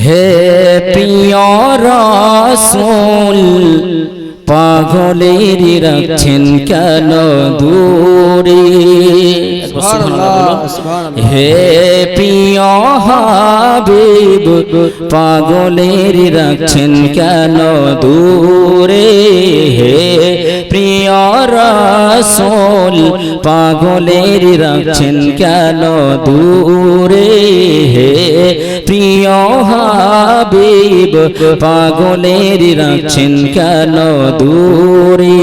হে প্রিয় রসুল পাগলের রাখছেন কেন দূরে? হে প্রিয় হাবিব পাগলের রাখছেন কেন দূরে? পাগলের রাখছেন কেন দূরে? হে প্রিয় হাবিব, পাগলের রাখছেন কেন দূরে?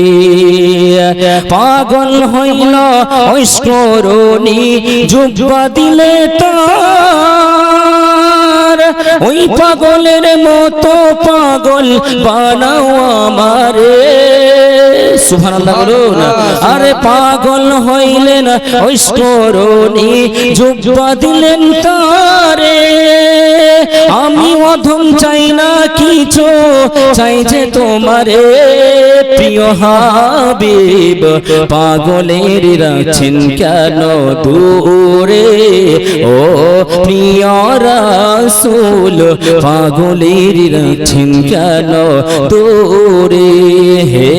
পাগল হইল ঐশ্বরণী, যুগবা দিলে তার। ওই পাগলের মতো পাগল বানাও আমারে। সুবহানাল্লাহ বলুন। আরে পাগল হইলেন, ঐশ্বরণী যুগবা দিলেন তারে। আমি অধম চাই না কিছু, চাই যে তোমারে। প্রিয় হাবিব, পাগলের রাখছেন কেন দূরে? ও প্রিয় রাসূল, পাগলের রাখছেন কেন দূরে? হে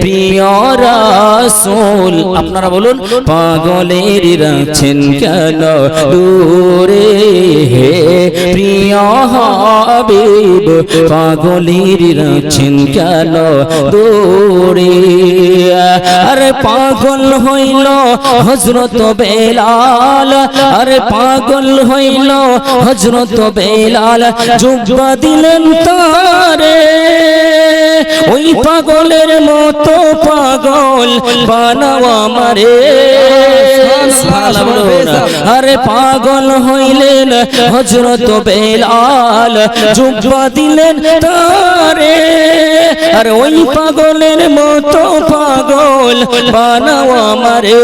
প্রিয় রাসূল, আপনারা বলুন, পাগলের রাখছেন কেন দূরে? হে প্রিয় হাবিব পাগলির রাখছেন কেন দূরে আরে পাগল হইল হজরত বেলাল। আরে পাগল হইল হজরত বেলাল। জুব্বা দিলেন তারে। ওই পাগলের মতো পাগল বানাও আমারে। আরে পাগল হইলেন হজরত বেলাল। জুব্বা দিলেন তারে। আর ওই পাগলের মতো পাগল বানাও আমারে,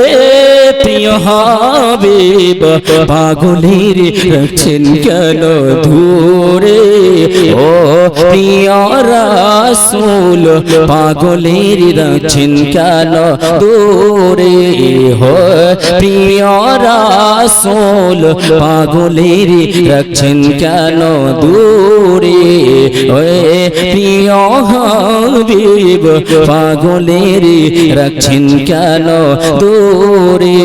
প্রিয় হাবিব। পাগলের রাখছেন কেন দূরে? ও প্রিয় রাসূল পাগলের রাখছেন কেন দূরে? হো প্রিয় রাসূল পাগলের রাখছেন কেন দূরে? ওয়ে প্রিয় হবিব পাগলের রাখছেন কেন দূরে